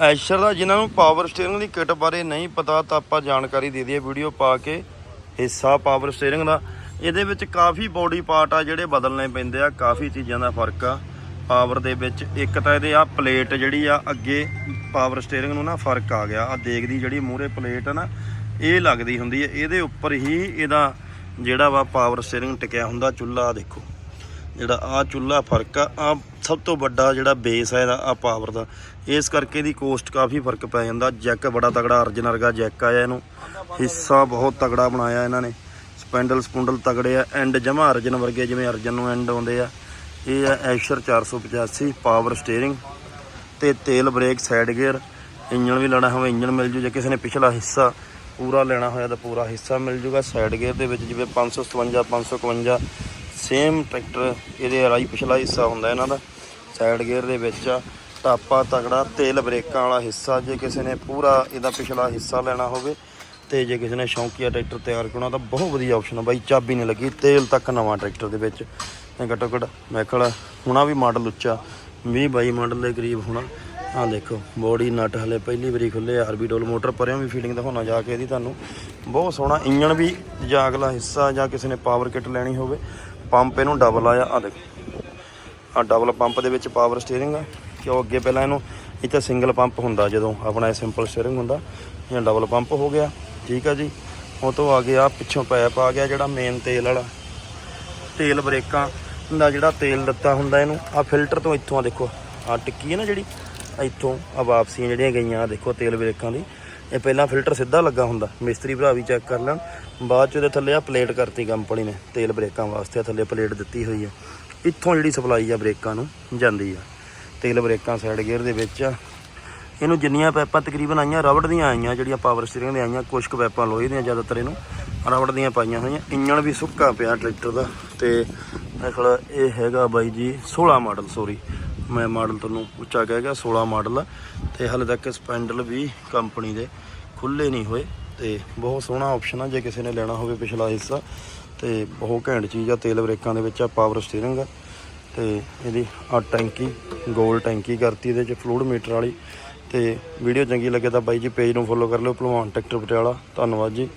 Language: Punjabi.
ਐਸ਼ਰ ਦਾ, ਜਿਨ੍ਹਾਂ ਨੂੰ ਪਾਵਰ ਸਟੀਅਰਿੰਗ ਦੀ ਕਿੱਟ ਬਾਰੇ ਨਹੀਂ ਪਤਾ, ਤਾਂ ਆਪਾਂ ਜਾਣਕਾਰੀ ਦੇ ਦਈਏ ਵੀਡੀਓ ਪਾ ਕੇ ਹਿੱਸਾ ਪਾਵਰ ਸਟੀਅਰਿੰਗ ਦਾ। ਇਹਦੇ ਵਿੱਚ ਕਾਫੀ ਬੋਡੀ ਪਾਰਟ ਆ ਜਿਹੜੇ ਬਦਲਨੇ ਪੈਂਦੇ ਆ, ਕਾਫੀ ਚੀਜ਼ਾਂ ਦਾ ਫ਼ਰਕ ਆ ਪਾਵਰ ਦੇ ਵਿੱਚ। ਇੱਕ ਤਾਂ ਇਹਦੇ ਆ ਪਲੇਟ ਜਿਹੜੀ ਆ, ਅੱਗੇ ਪਾਵਰ ਸਟੀਅਰਿੰਗ ਨੂੰ ਨਾ ਫ਼ਰਕ ਆ ਗਿਆ। ਆ ਦੇਖਦੀ ਜਿਹੜੀ ਮੂਹਰੇ ਪਲੇਟ ਆ ਨਾ, ਇਹ ਲੱਗਦੀ ਹੁੰਦੀ ਹੈ ਇਹਦੇ ਉੱਪਰ ਹੀ ਇਹਦਾ ਜਿਹੜਾ ਵਾ ਪਾਵਰ ਸਟੀਅਰਿੰਗ ਟਿਕਿਆ ਹੁੰਦਾ ਚੁੱਲ੍ਹਾ ਦੇਖੋ। ਜਿਹੜਾ ਆ ਚੁੱਲ੍ਹਾ ਫ਼ਰਕ ਆ ਆ ਸਭ ਤੋਂ ਵੱਡਾ ਜਿਹੜਾ ਬੇਸ ਹੈ ਇਹਦਾ ਆ ਪਾਵਰ ਦਾ, ਇਸ ਕਰਕੇ ਇਹਦੀ ਕੋਸਟ ਕਾਫੀ ਫ਼ਰਕ ਪੈ ਜਾਂਦਾ। ਜੈਕ ਬੜਾ ਤਗੜਾ ਅਰਜਨ ਵਰਗਾ ਜੈਕ ਆਇਆ ਇਹਨੂੰ। ਹਿੱਸਾ ਬਹੁਤ ਤਗੜਾ ਬਣਾਇਆ ਇਹਨਾਂ ਨੇ। ਸਪੈਂਡਲ ਸਪੁੰਡਲ ਤਗੜੇ ਆ ਐਂਡ ਜਮਾ ਅਰਜਨ ਵਰਗੇ, ਜਿਵੇਂ ਅਰਜਨ ਨੂੰ ਐਂਡ ਆਉਂਦੇ ਆ। ਇਹ ਆ ਐਸ਼ਰ 485 ਪਾਵਰ ਸਟੀਅਰਿੰਗ ਤੇ ਤੇਲ ਬ੍ਰੇਕ ਸਾਈਡ ਗੇਅਰ ਇੰਜਣ ਵੀ ਲੈਣਾ ਹੋਵੇ, ਇੰਜਣ ਮਿਲ ਜੂ। ਜੇ ਕਿਸੇ ਨੇ ਪਿਛਲਾ ਹਿੱਸਾ ਪੂਰਾ ਲੈਣਾ ਹੋਇਆ ਤਾਂ ਪੂਰਾ ਹਿੱਸਾ ਮਿਲ ਜੂਗਾ। ਸਾਈਡ ਗੇਅਰ ਦੇ ਵਿੱਚ ਜਿਵੇਂ 557 551 ਸੇਮ ਟਰੈਕਟਰ ਇਹਦੇ ਰਾਈ ਪਿਛਲਾ ਹਿੱਸਾ ਹੁੰਦਾ ਇਹਨਾਂ ਦਾ। ਸਾਈਡ ਗੇਅਰ ਦੇ ਵਿੱਚ ਆ। ਟਾਪਾ ਤਗੜਾ ਤੇਲ ਬ੍ਰੇਕਾਂ ਵਾਲਾ ਹਿੱਸਾ, ਜੇ ਕਿਸੇ ਨੇ ਪੂਰਾ ਇਹਦਾ ਪਿਛਲਾ ਹਿੱਸਾ ਲੈਣਾ ਹੋਵੇ ਤੇ ਜੇ ਕਿਸੇ ਨੇ ਸ਼ੌਂਕੀਆ ਟਰੈਕਟਰ ਤਿਆਰ ਕਰਨਾ ਤਾਂ ਬਹੁਤ ਵਧੀਆ ਆਪਸ਼ਨ ਆ ਬਾਈ, ਚਾਬੀ ਨਹੀਂ ਲੱਗੀ, ਤੇਲ ਤੱਕ ਨਵਾਂ ਟਰੈਕਟਰ ਦੇ ਵਿੱਚ। ਇਹ ਘੱਟੋ ਘੱਟ ਮੈਕਲ ਹੁਣਾ ਵੀ ਮਾਡਲ ਉੱਚਾ 20 22 ਮਾਡਲ ਦੇ ਕਰੀਬ ਹੋਣਾ। ਆਹ ਦੇਖੋ, ਬੋਡੀ ਨਟ ਹਲੇ ਪਹਿਲੀ ਵਾਰੀ ਖੁੱਲੇ ਆਰਬੀ ਡੋਲ ਮੋਟਰ ਪਰਿਆਂ ਵੀ ਫੀਡਿੰਗ ਦਿਖਾਉਣਾ ਜਾ ਕੇ ਇਹਦੀ ਤੁਹਾਨੂੰ। ਬਹੁਤ ਸੋਹਣਾ ਇੰਜਣ ਵੀ ਜਾਂ ਅਗਲਾ ਹਿੱਸਾ ਜਾਂ ਕਿਸੇ ਨੇ ਪਾਵਰ ਕਿੱਟ ਲੈਣੀ ਹੋਵੇ। ਪੰਪ ਇਹਨੂੰ ਡਬਲ ਆਇਆ ਆ ਦੇਖੋ। ਆ ਡਬਲ ਪੰਪ ਦੇ ਵਿੱਚ ਪਾਵਰ ਸਟੀਅਰਿੰਗ ਆ ਕਿਉਂ ਅੱਗੇ ਪਹਿਲਾਂ ਇਹਨੂੰ ਇੱਥੇ ਸਿੰਗਲ ਪੰਪ ਹੁੰਦਾ, ਜਦੋਂ ਆਪਣਾ ਇਹ ਸਿੰਪਲ ਸਟੀਅਰਿੰਗ ਹੁੰਦਾ ਜਾਂ ਡਬਲ ਪੰਪ ਹੋ ਗਿਆ, ਠੀਕ ਆ ਜੀ। ਉਹ ਤੋਂ ਆ ਗਿਆ ਪਿੱਛੋਂ ਪੈਪ ਆ ਗਿਆ, ਜਿਹੜਾ ਮੇਨ ਤੇਲ ਵਾਲਾ, ਤੇਲ ਬ੍ਰੇਕਾਂ ਦਾ ਜਿਹੜਾ ਤੇਲ ਦਿੱਤਾ ਹੁੰਦਾ ਇਹਨੂੰ ਆ ਫਿਲਟਰ ਤੋਂ ਇੱਥੋਂ ਆ ਦੇਖੋ ਆ ਟਿੱਕੀ ਹੈ ਨਾ ਜਿਹੜੀ, ਇੱਥੋਂ ਆ ਵਾਪਸੀਆਂ ਜਿਹੜੀਆਂ ਗਈਆਂ ਆ ਦੇਖੋ ਤੇਲ ਬ੍ਰੇਕਾਂ ਦੀ। ਇਹ ਪਹਿਲਾਂ ਫਿਲਟਰ ਸਿੱਧਾ ਲੱਗਾ ਹੁੰਦਾ, ਮਿਸਤਰੀ ਭਰਾ ਵੀ ਚੈੱਕ ਕਰ ਲੈਣ, ਬਾਅਦ ਚ ਉਹਦੇ ਥੱਲੇ ਆ ਪਲੇਟ ਕਰਤੀ ਕੰਪਨੀ ਨੇ, ਤੇਲ ਬ੍ਰੇਕਾਂ ਵਾਸਤੇ ਥੱਲੇ ਪਲੇਟ ਦਿੱਤੀ ਹੋਈ ਆ। ਇੱਥੋਂ ਜਿਹੜੀ ਸਪਲਾਈ ਆ ਬ੍ਰੇਕਾਂ ਨੂੰ ਜਾਂਦੀ ਆ। ਤੇਲ ਬ੍ਰੇਕਾਂ ਸਾਈਡ ਗੇਅਰ ਦੇ ਵਿੱਚ ਆ। ਇਹਨੂੰ ਜਿੰਨੀਆਂ ਪਾਈਪਾਂ ਤਕਰੀਬਨ ਆਈਆਂ, ਰਬੜ ਦੀਆਂ ਆਈਆਂ, ਜਿਹੜੀਆਂ ਪਾਵਰ ਸਟੀਅਰਿੰਗ ਦੀਆਂ ਆਈਆਂ ਕੁਝ ਕੁ ਪਾਈਪਾਂ ਲੋਹੇ ਦੀਆਂ ਜ਼ਿਆਦਾਤਰ ਇਹਨੂੰ ਰਬੜ ਦੀਆਂ ਪਾਈਆਂ ਹੋਈਆਂ। ਇੰਜਣ ਵੀ ਸੁੱਕਾ ਪਿਆ ਟਰੈਕਟਰ ਦਾ ਤੇ ਮੇਰੇ ਇਹ ਹੈਗਾ ਬਾਈ ਜੀ 16 ਮਾਡਲ ਸੋਰੀ ਮੈਂ ਮਾਡਲ ਤੁਹਾਨੂੰ ਉੱਚਾ ਕਹਿ ਗਿਆ 16 ਮਾਡਲ ਆ। ਤੇ ਹਾਲੇ ਤੱਕ ਸਪੈਂਡਲ ਵੀ ਕੰਪਨੀ ਦੇ ਖੁੱਲੇ ਨਹੀਂ ਹੋਏ ਤੇ ਬਹੁਤ ਸੋਹਣਾ ਆਪਸ਼ਨ ਆ। ਜੇ ਕਿਸੇ ਨੇ ਲੈਣਾ ਹੋਵੇ ਪਿਛਲਾ ਹਿੱਸਾ ਤੇ ਬਹੁਤ ਘੈਂਟ ਚੀਜ਼ ਆ, ਤੇਲ ਬ੍ਰੇਕਾਂ ਦੇ ਵਿੱਚ ਆ ਪਾਵਰ ਸਟੀਅਰਿੰਗ ਆ। ਤੇ ਇਹਦੀ ਆ ਟੈਂਕੀ, ਗੋਲ ਟੈਂਕੀ ਕਰਤੀ, ਇਹਦੇ ਚ ਫਲੂਡ ਮੀਟਰ ਵਾਲੀ। ਤੇ ਵੀਡੀਓ ਚੰਗੀ ਲੱਗੇ ਤਾਂ ਬਾਈ ਜੀ ਪੇਜ ਨੂੰ ਫੋਲੋ ਕਰ ਲਿਓ, ਭਲਵਾਨ ਟਰੈਕਟਰ ਪਟਿਆਲਾ। ਧੰਨਵਾਦ ਜੀ।